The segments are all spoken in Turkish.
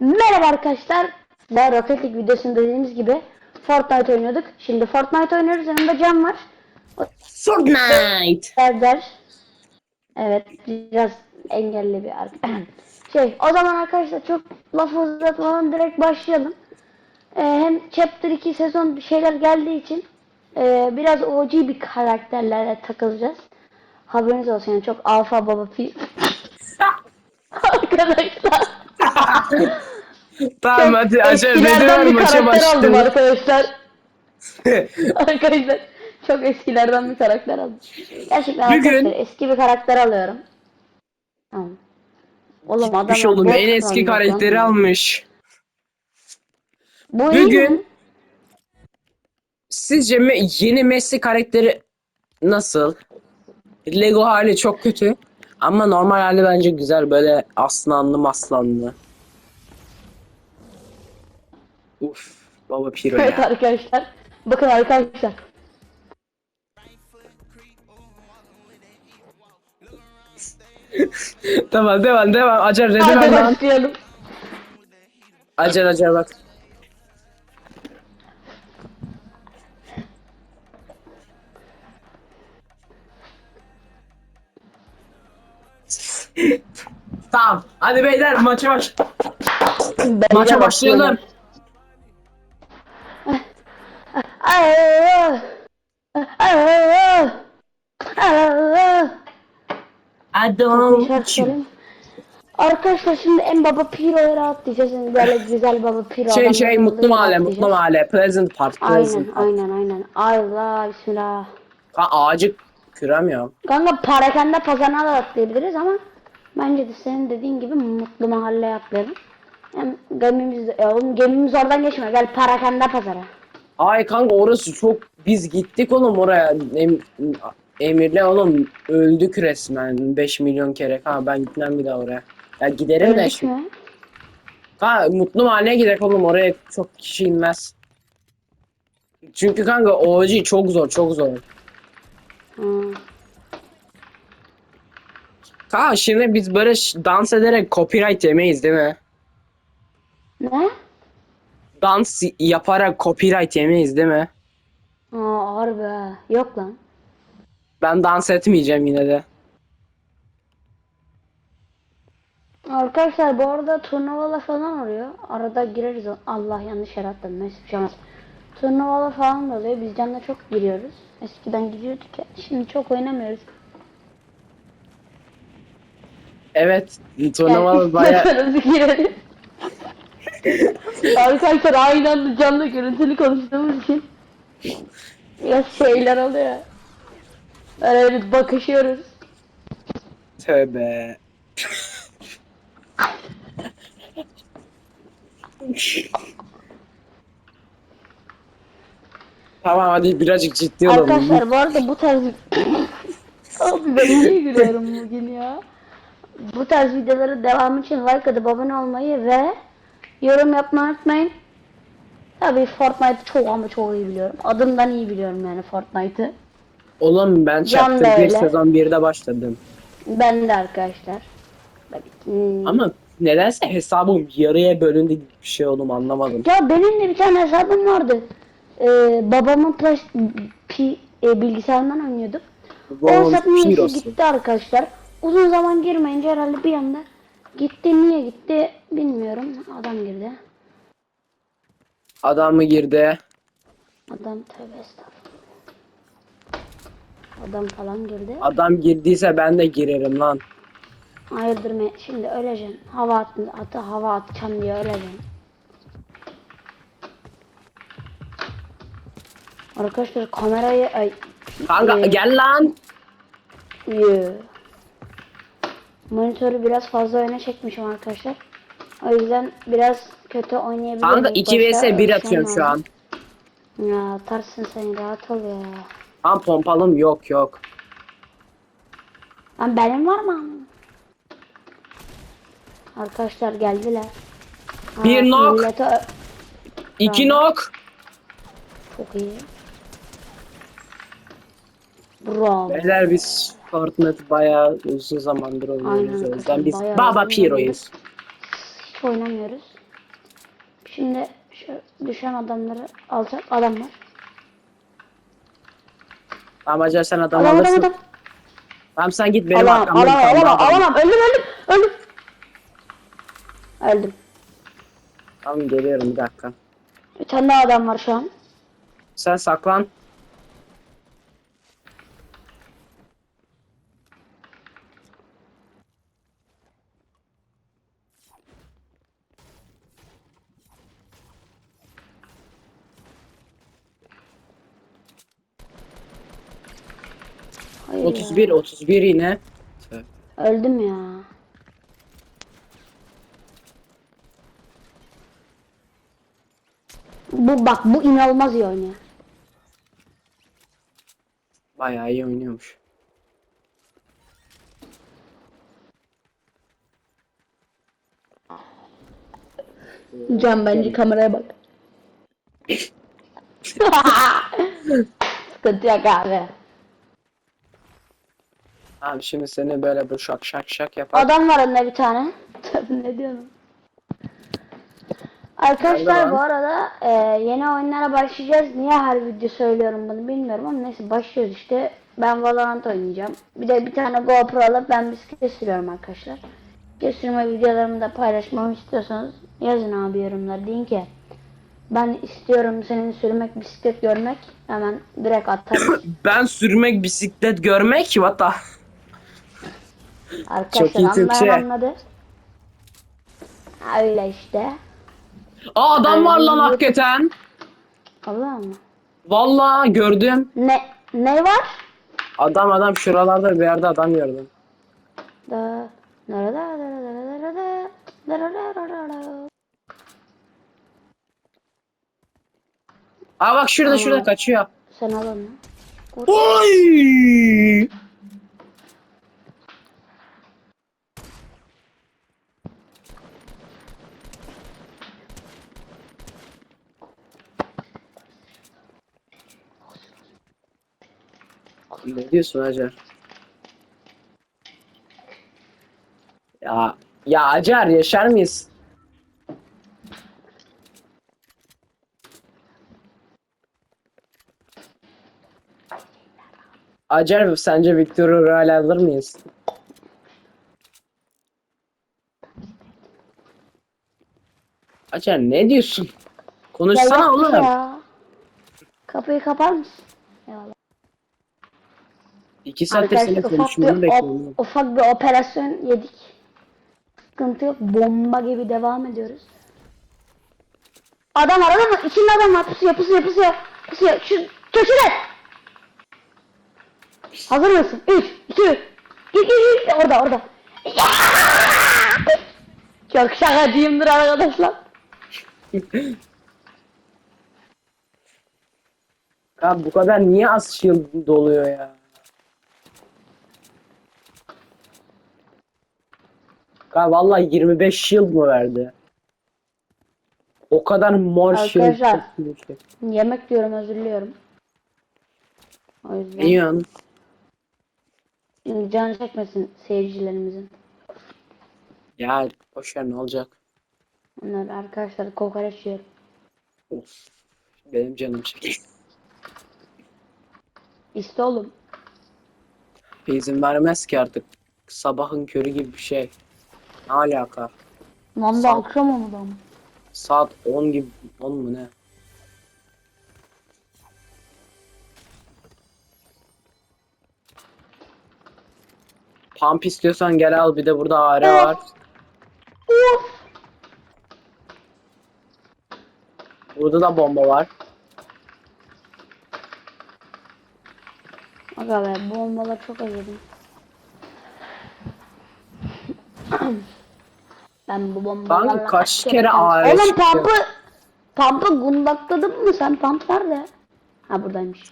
Merhaba arkadaşlar. Daha Rocket League videosunda dediğimiz gibi Fortnite oynuyorduk. Şimdi Fortnite oynuyoruz. Yanımda Can var. Fortnite. Serdar. Evet biraz engelli bir arkadaş. şey o zaman arkadaşlar çok laf uzatmadan direkt başlayalım. Ee, hem Chapter 2 sezon bir şeyler geldiği için e, biraz OG bir karakterlerle takılacağız. Haberiniz olsun yani çok alfa baba pi. Arkadaşlar. Tamam hadi Acar ne Eskilerden bir maça karakter aldım arkadaşlar. arkadaşlar çok eskilerden bir karakter aldım. Gerçekten arkadaşlar eski bir karakter alıyorum. Tamam. Oğlum adam Gitmiş oğlum en eski karakteri almış. Bu iyi Bugün-? Sizce me- yeni Messi karakteri nasıl? Lego hali çok kötü. Ama normal hali bence güzel böyle aslanlı maslanlı. Uf baba piro Evet ya. arkadaşlar. Bakın arkadaşlar. tamam devam devam. Acar Hadi lan. başlayalım. Acar Acar bak. tamam. Hadi beyler maça baş. Maça başlayalım. I don't söyleyeyim. Arkadaşlar şimdi en baba Piro'ya rahat diyeceğiz. Yani böyle güzel baba Piro. Şey şey mutlu mahalle mutlu mahalle. Pleasant Park. Aynen Pleasant Park. aynen aynen. Allah bismillah. Ha, ağacı kıramıyorum. Kanka parakende pazarına da atlayabiliriz ama bence de senin dediğin gibi mutlu mahalle atlayalım. Hem gemimiz, e, oğlum gemimiz oradan geçmiyor. Gel parakende pazara. Ay kanka orası çok biz gittik oğlum oraya. Em, Emir'le oğlum öldük resmen 5 milyon kere. Ha ben gitmem bir daha oraya. Ya giderim de Öldük şimdi. mü? Ha mutlu mahalleye gidelim oğlum oraya çok kişi inmez. Çünkü kanka OG çok zor çok zor. Ha. Ha şimdi biz böyle dans ederek copyright yemeyiz değil mi? Ne? Dans yaparak copyright yemeyiz değil mi? Aa harbi ha. Yok lan. Ben dans etmeyeceğim yine de. Arkadaşlar bu arada turnuvalar falan oluyor. Arada gireriz. Allah yanlış yere atladım. Neyse bir şey olmaz. Turnuvalar falan da oluyor. Biz Can'la çok giriyoruz. Eskiden giriyorduk ya. Şimdi çok oynamıyoruz. Evet turnuva baya Nasıl girelim? Arkadaşlar aynı anda Can'la görüntülü konuştuğumuz için biraz şeyler oluyor. Böyle bir bakışıyoruz. tövbe. tamam hadi birazcık ciddi olalım. Arkadaşlar bu arada bu tarz Abi ben niye gülüyorum bugün ya? Bu tarz videoların devamı için like atıp abone olmayı ve yorum yapmayı unutmayın. Tabii Fortnite çok ama çok iyi biliyorum. Adımdan iyi biliyorum yani Fortnite'ı. Oğlum ben 1 öyle. sezon 1'de başladım. Ben de arkadaşlar. Hmm. Ama nedense hesabım yarıya bölündü gibi bir şey oğlum anlamadım. Ya benim de bir tane hesabım vardı. Ee, babamın flash pi, e, bilgisayarından oynuyorduk. O Ron hesap Pirosu. gitti arkadaşlar. Uzun zaman girmeyince herhalde bir anda gitti. Niye gitti bilmiyorum. Adam girdi. Adam mı girdi? Adam tövbe estağfurullah. Adam falan girdi. Adam girdiyse ben de girerim lan. Hayırdır mı? Şimdi öleceğim. Hava attın, atı hava atacağım diye öleceğim. Arkadaşlar kamerayı ay Kanka Ee, gel lan. Yoo. Monitörü biraz fazla öne çekmişim arkadaşlar. O yüzden biraz kötü oynayabilirim. Kanka ilk 2 başta. vs 1 Öyle atıyorum şey şu an. Ya atarsın sen rahat ol ya. Tam pompalım yok yok. Lan benim var mı? Arkadaşlar geldiler. Ha, Bir knock. millete 2 knock. Çok iyi. Bravo. Beyler biz Fortnite bayağı uzun zamandır Aynen oynuyoruz o yüzden biz bayağı Baba Piro'yuz. Oynamıyoruz. Şimdi şu düşen adamları alacak adam var. Tamam Hacer sen adam Adam adam alırsın. adam. Tamam sen git benim Alamam arkamdan. alamam alamam adam. alamam. Öldüm öldüm öldüm. Öldüm. Tamam geliyorum bir dakika. Bir tane daha adam var şu an. Sen saklan. Hayır 31 31 yine. Öldüm ya. Bu bak bu inanılmaz iyi oynuyor. Bayağı iyi oynuyormuş. Can bence kameraya bak. Sıkıntı yok abi. Tamam şimdi seni böyle bir şak şak şak yapar. Adam var önünde bir tane. Tabii ne diyorum. Arkadaşlar bu arada e, yeni oyunlara başlayacağız. Niye her video söylüyorum bunu bilmiyorum ama neyse başlıyoruz işte. Ben Valorant oynayacağım. Bir de bir tane GoPro alıp ben bisiklet sürüyorum arkadaşlar. Bisiklet sürme videolarımı da paylaşmamı istiyorsanız yazın abi yorumlar. Deyin ki ben istiyorum senin sürmek bisiklet görmek. Hemen direkt atarım. Ben sürmek bisiklet görmek what the Arkadaşlar iyi anlayan Türkçe. anladı. Ha, Öyle işte. Aa adam var lan hakikaten. Allah mı? Vallahi gördüm. Ne ne var? Adam adam şuralarda bir yerde adam gördüm. Da da da da da da da da da da da da da. Aa bak şurada şurada kaçıyor. Sen al onu. Oy! Ne diyorsun Hacer? Ya ya Hacer yaşar mıyız? Hacer sence Victor'u Royal alır mıyız? Hacer ne diyorsun? Konuşsana oğlum. ya. Kapıyı kapar mısın? Eyvallah. İki saattir senin ufak konuşmanı bir, bekliyorum. op- ufak bir operasyon yedik. Sıkıntı yok. Bomba gibi devam ediyoruz. Adam var adam var. İçinde adam var. Pusuyor pusuyor pusuyor. Pusuyor. Şu köşede. Hazır mısın? 3, 2, git git git. Orada orada. Çok şakacıyımdır arkadaşlar. Ya bu kadar niye az shield doluyor ya? Ya vallahi 25 shield mı verdi? O kadar mor shield. Arkadaşlar. Yemek diyorum özür diliyorum. O yüzden. Ne yiyorsun? Can çekmesin seyircilerimizin. Ya boşver ne olacak? Onlar arkadaşlar kokoreç yiyor. Of. Benim canım çekiyor. İşte oğlum. İzin vermez ki artık. Sabahın körü gibi bir şey. Ne alaka? Lan da Sağ- akşam oldu ama. Saat 10 gibi 10 mu ne? Pump istiyorsan gel al bir de burada AR var. Of. Burada da bomba var. Aga be bombalar çok özledim. Ben bu bombalarla... Kanka kaç kere. AR Oğlum çıktı? pampı... Pampı gundakladın mı sen? Pamp nerede? Ha buradaymış.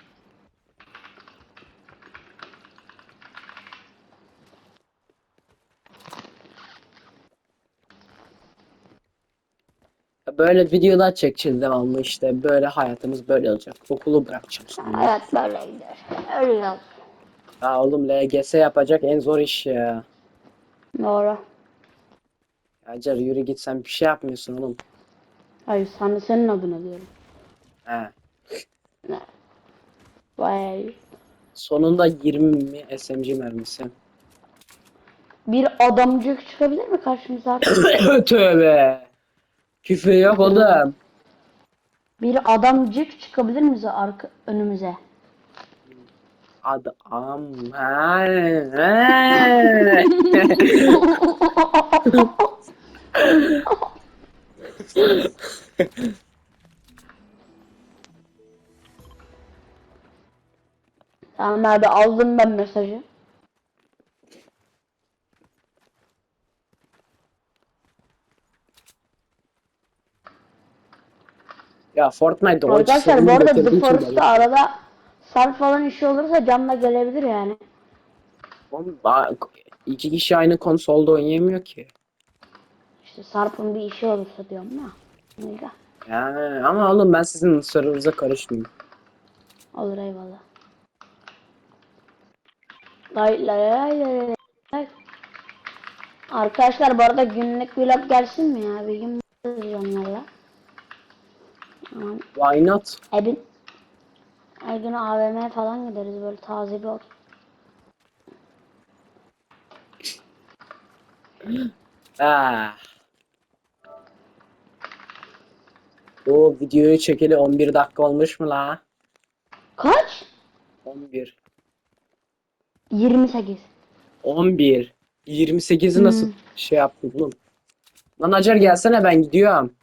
Böyle videolar çekeceğiz devamlı işte. Böyle hayatımız böyle olacak. Okulu bırakacağım sonra. Evet böyle gider. Öyle yaz. Ya oğlum LGS yapacak en zor iş ya. Doğru. Hacer yürü git sen bir şey yapmıyorsun oğlum. Hayır sana senin adına diyorum. He. Bayağı iyi. Sonunda 20 SMG mermisi. Bir adamcık çıkabilir mi karşımıza artık? Tövbe. Küfür yok oğlum. Bir adamcık çıkabilir mi bize arka önümüze? Adam. Tamam abi aldım ben mesajı. ya Fortnite o Arkadaşlar bu arada The Forest'ta arada sarp falan işi olursa canla gelebilir yani. Oğlum, ba- iki kişi aynı konsolda oynayamıyor ki. İşte Sarp'ın bir işi olursa diyorum ya. Neyse. Yani ama oğlum ben sizin sırrınıza karışmayayım. Olur eyvallah. Lay lay lay lay lay. Arkadaşlar bu arada günlük vlog gelsin mi ya? Bir gün onlarla. Why not? Evin her gün AVM falan gideriz böyle taze bir ot. Ah. O videoyu çekeli 11 dakika olmuş mu la? Kaç? 11. 28. 11. 28'i nasıl Hmm. şey yaptın oğlum? Lan Acar gelsene ben gidiyorum.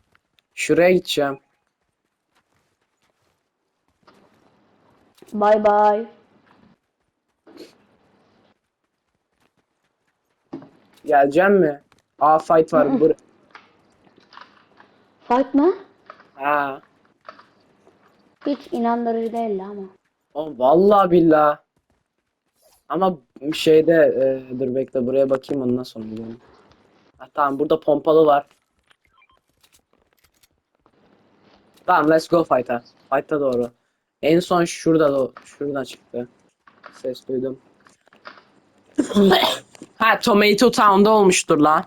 Şuraya gideceğim. Bye bye. Geleceğim mi? Aa fight var. Bur Fight mı? Ha. Hiç inandırıcı değil ama. Oğlum vallahi billah. Ama şeyde e, dur bekle buraya bakayım ondan sonra gidelim. Ha, tamam burada pompalı var. Tamam let's go fight'a. Fight'a doğru. En son şurada da şuradan çıktı. Ses duydum. ha Tomato Town'da olmuştur lan.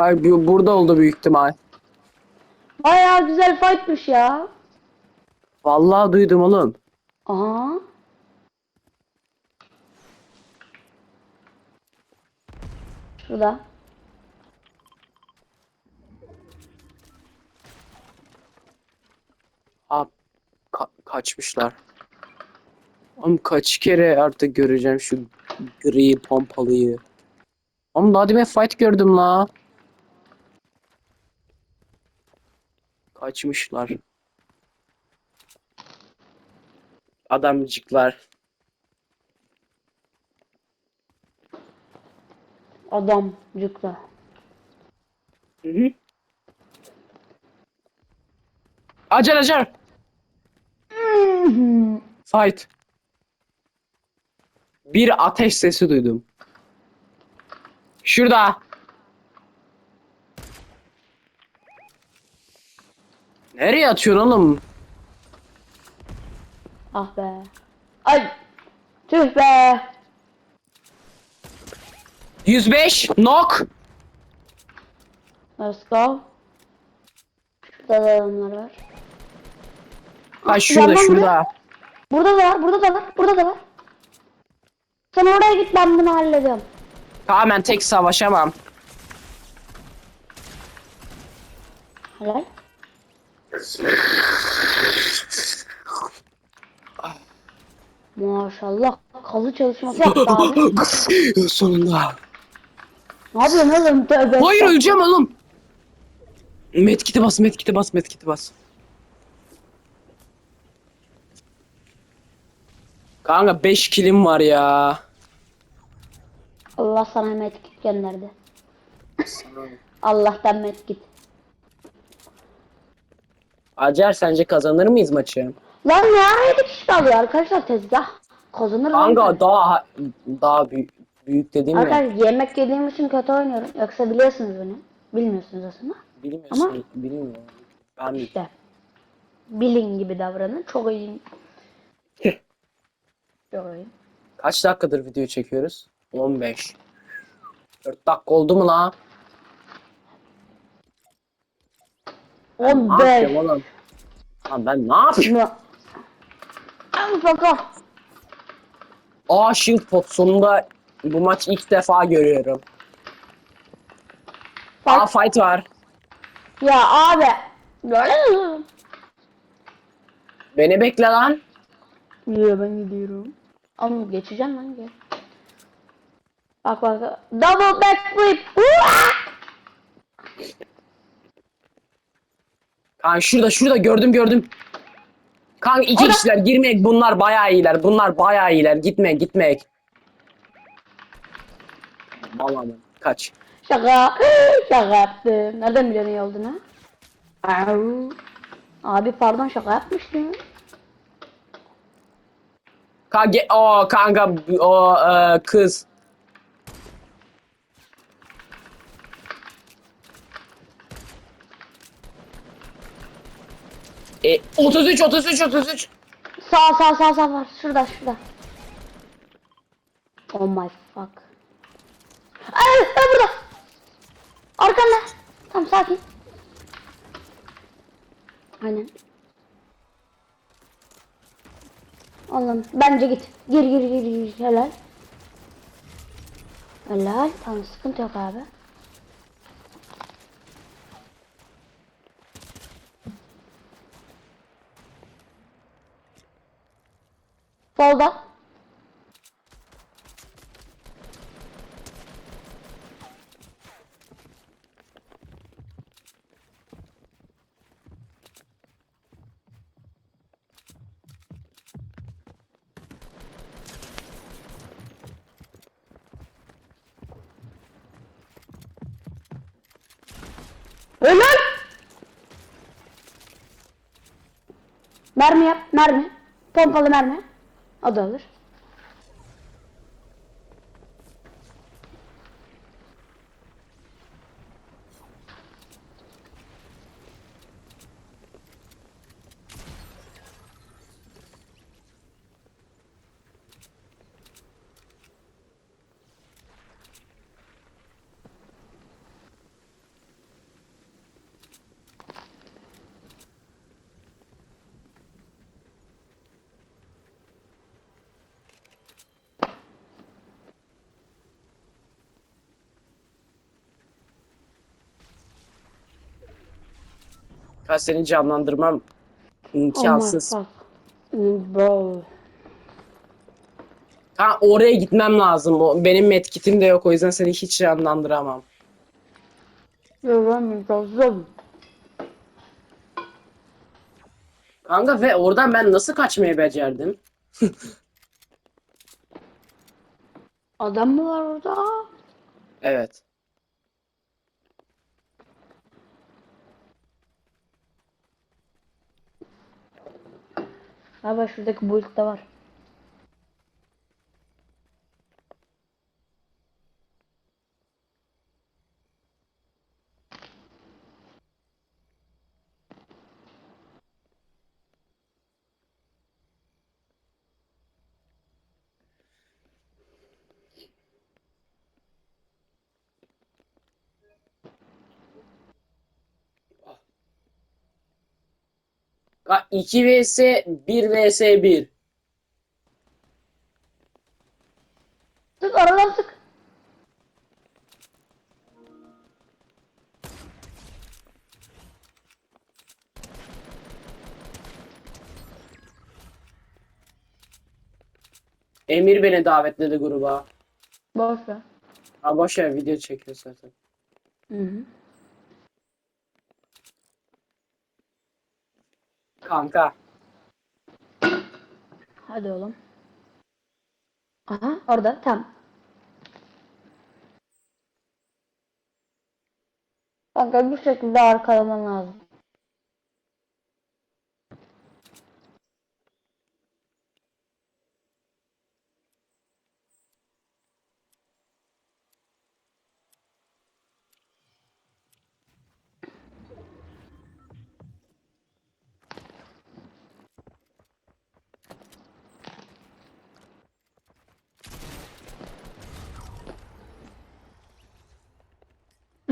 Bu- burada oldu büyük ihtimal. Bayağı güzel fightmış ya. Vallahi duydum oğlum. Aha. Şurada. Aa, ka- kaçmışlar. Oğlum kaç kere artık göreceğim şu gri pompalıyı. Oğlum daha demin fight gördüm la. Kaçmışlar. Adamcıklar. Adamcıkta. Hı hı. Acar acar. Fight. Bir ateş sesi duydum. Şurada. Nereye atıyorsun oğlum? ah be. Ay. Tüh be. 105 knock. Let's go. Şurada da adamlar var. Ha şurada Yandan şurada. Burada da var, burada da var, burada da var. Sen oraya git ben bunu hallediyorum. Tamam ben tek savaşamam. Helal. Maşallah kazı çalışması yaptı abi. Sonunda. ne yapıyorsun oğlum? Tövbe. Hayır öleceğim oğlum. Medkit'i bas, medkit'i bas, medkit'i bas. Kanka 5 kilim var ya. Allah sana medkit gönderdi. Allah'tan medkit. Acar sence kazanır mıyız maçı? Lan ya 7 kişi kalıyor arkadaşlar tezgah. Kazanır. Kanka daha daha büyük, büyük dediğim. Arkadaşlar yemek yediğim için kötü oynuyorum. Yoksa biliyorsunuz beni. Bilmiyorsunuz aslında. Bilmiyorsun, Ama- bilmiyorum. Ben İşte. Bilin gibi davranın. Çok iyi. Çok iyi. Kaç dakikadır video çekiyoruz? 15. 4 dakika oldu mu la? Ben ne 15. yapıyorum oğlum? Lan ben ne yapayım? En faka. Aa shield pot sonunda bu maç ilk defa görüyorum. Aa Fight. fight var. Ya abi. Gördün mü? Beni bekle lan. Yürü ben gidiyorum. Ama geçeceğim lan gel. Bak bak. Double backflip. Uaa! Kanka şurada şurada gördüm gördüm. Kanka iki Orada. kişiler girmek bunlar bayağı iyiler. Bunlar bayağı iyiler. Gitme gitme. Vallahi kaç. Şaka. Şaka yaptım. Nereden biliyorsun iyi olduğunu? Au. Abi pardon şaka yapmıştım. Kanka o kanka o e, kız. E, 33 33 33. Sağ sağ sağ sağ var. Şurada şurada. Oh my fuck. Ay, ay burada. Arkanda. Tamam sakin. Aynen. Allah'ım bence git. Gir gir gir gir. Helal. Helal. Tamam sıkıntı yok abi. Solda. Helal. Mermi yap, mermi. Pompalı mermi. O da olur. Kanka seni canlandırmam imkansız. Oh Bro. Kanka oraya gitmem lazım. O, benim medkitim de yok o yüzden seni hiç canlandıramam. Göremiyorum. Kanka ve oradan ben nasıl kaçmayı becerdim? Adam mı var orada? Evet. Galiba şuradaki build'de var. Kanka 2 vs 1 vs 1. Sık aradan sık. Emir beni davetledi gruba. Boş ver. Ha boş ver video çekiyor zaten. Hı hı. Kanka. Hadi oğlum. Aha orada tam. Kanka bir şekilde arkalaman lazım.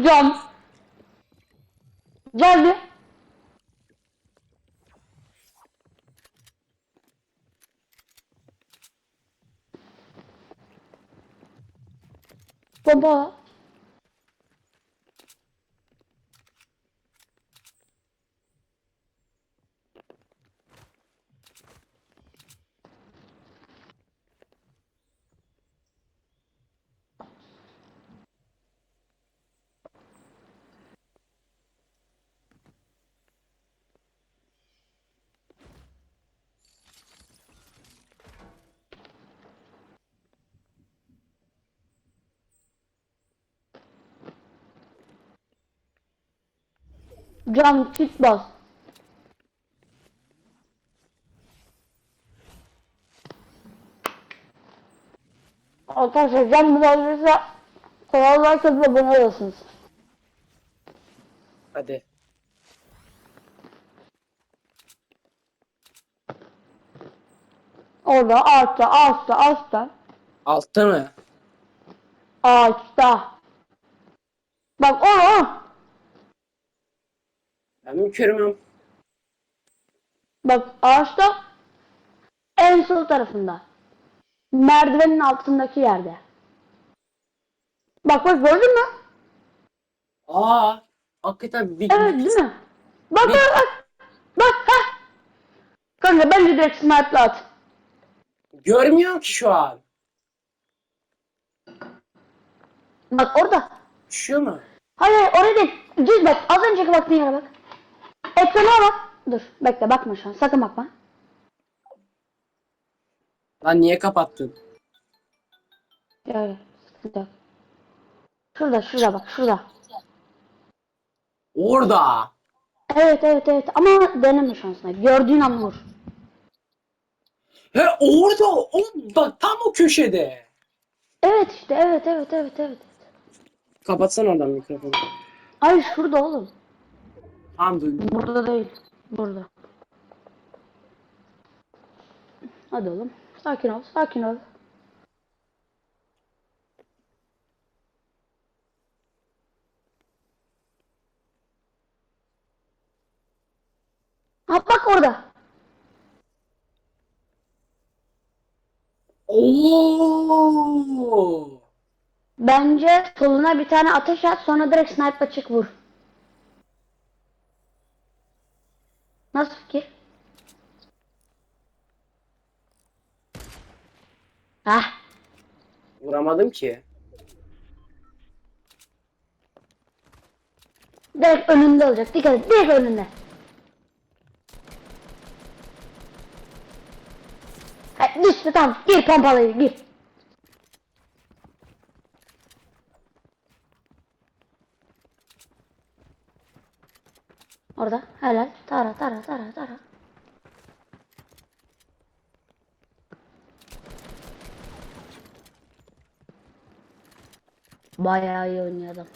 Cam. Geldi. Baba. Cam çift bas. Arkadaşlar cam müdahalesi kanallar kadar abone olursunuz. Hadi. Orada ağaçta ağaçta ağaçta Altta mı? ağaçta. Bak o. Ben mi körüm? Bak ağaçta en sol tarafında. Merdivenin altındaki yerde. Bak bak gördün mü? Aa. Hakikaten bir Evet değil mi? Bak bak bak. Bak ha. Kanka bence direkt sniper'la at. Görmüyorum ki şu an. Bak orada. Düşüyor mu? Hayır hayır oraya değil. Düz bak. Az önceki baktığın yere bak. Ekrana bak. Dur bekle bakma şu an. Sakın bakma. Lan niye kapattın? Gel. Sıkıntı yok. Şurada şurada bak şurada. Orada. Evet evet evet ama deneme şansına. Gördüğün an vur. He orada. O, bak tam o köşede. Evet işte evet evet evet evet. Kapatsana oradan mikrofonu. Ay şurada oğlum. Tamam duydum. Burada değil. Burada. Hadi oğlum. Sakin ol sakin ol. Ha bak orada. Oo. Bence soluna bir tane ateş at sonra direkt sniper çık vur. Nasıl fikir? Hah. Vuramadım ki. Direkt önünde olacak. Dikkat et. Direkt önünde. Ha, düştü tamam. Gir pompalıyı gir. Orada. Helal. Tara tara tara tara. Bayağı iyi oynuyor.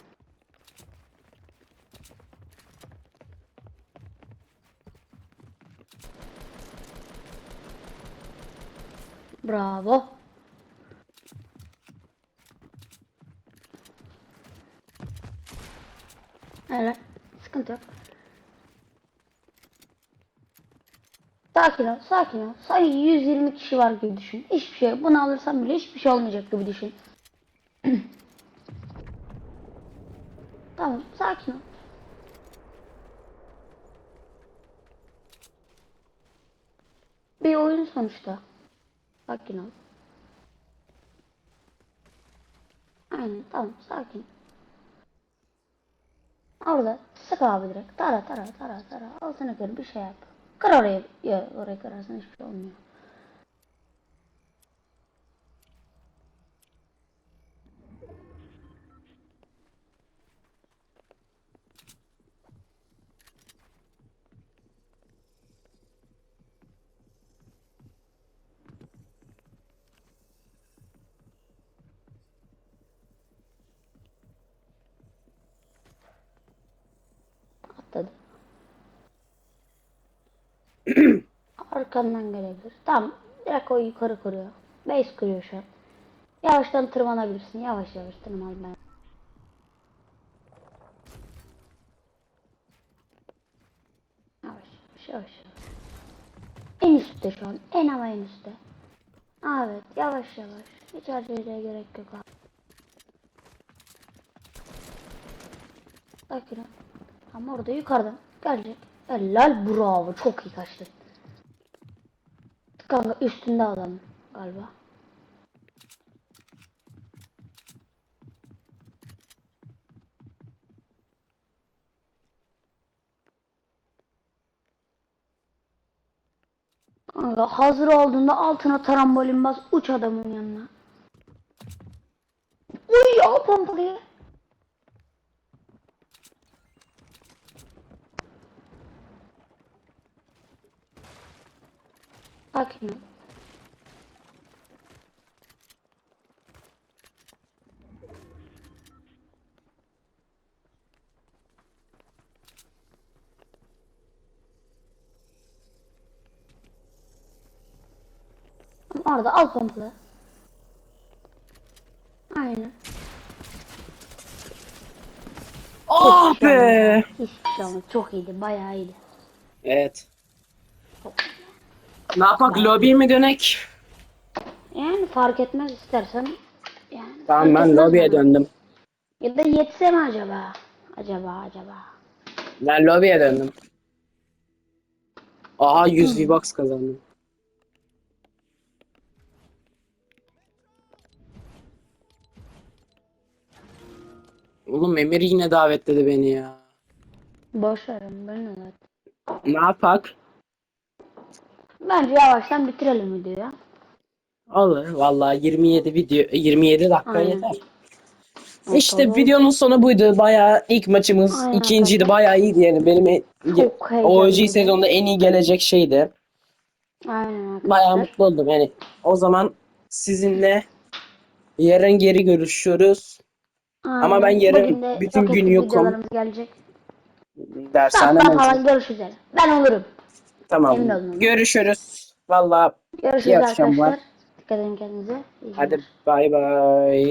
Bravo. Helal. Sıkıntı yok. Sakin ol, sakin ol. Sanki 120 kişi var gibi düşün. Hiçbir şey, bunu alırsam bile hiçbir şey olmayacak gibi düşün. tamam, sakin ol. Bir oyun sonuçta. Sakin ol. Aynen tamam sakin. Orada sık abi direkt. Tara tara tara tara. Altına kır bir şey yap. Kır orayı. Ya, orayı kırarsan hiçbir şey arkamdan gelebilir. Tamam. Direkt o yukarı kuruyor. Base kuruyor şu an. Yavaştan tırmanabilirsin. Yavaş yavaş tırman ben. Yavaş yavaş yavaş. En üstte şu an. En ama en üstte. Evet yavaş yavaş. Hiç aceleye gerek yok abi. Sakin ol. Ama orada yukarıdan gelecek. Helal bravo. Çok iyi kaçtın. Kanka üstünde adam galiba. Kanka hazır olduğunda altına tarambolin bas uç adamın yanına. Uy ya pompalıyı. Sakin ol. Orada al pompalı. Aynen. Ah be. Hiçbir şey olmadı. Çok iyiydi. Bayağı iyiydi. Evet. Ne yapak lobi mi dönek? Yani fark etmez istersen. Yani Tamam fark ben etmez lobiye döndüm. Ya da yetse mi acaba? Acaba acaba. Ben lobiye döndüm. Aha 100 V-Bucks kazandım. Oğlum Emir yine davetledi beni ya. Boş verin ben zaten. Ne yapak? Bence yavaştan bitirelim videoyu. Olur. Vallahi 27 video 27 dakika Aynen. yeter. İşte tamam. videonun sonu buydu. Bayağı ilk maçımız Aynen, ikinciydi. Bayağı iyiydi yani. Benim e- Çok OG heyecanlıydı. sezonda en iyi gelecek şeydi. Aynen arkadaşlar. Bayağı mutlu oldum yani. O zaman sizinle yarın geri görüşüyoruz. Aynen. Ama ben yarın Bugün de bütün gün yokum. videolarımız gelecek. Dershane Saat mezunu. falan görüşürüz. Ben olurum. Tamam. Emin olun. Görüşürüz. Vallahi Görüşürüz İyi akşamlar. arkadaşlar. Dikkat edin kendinize. İyi hadi bay bay.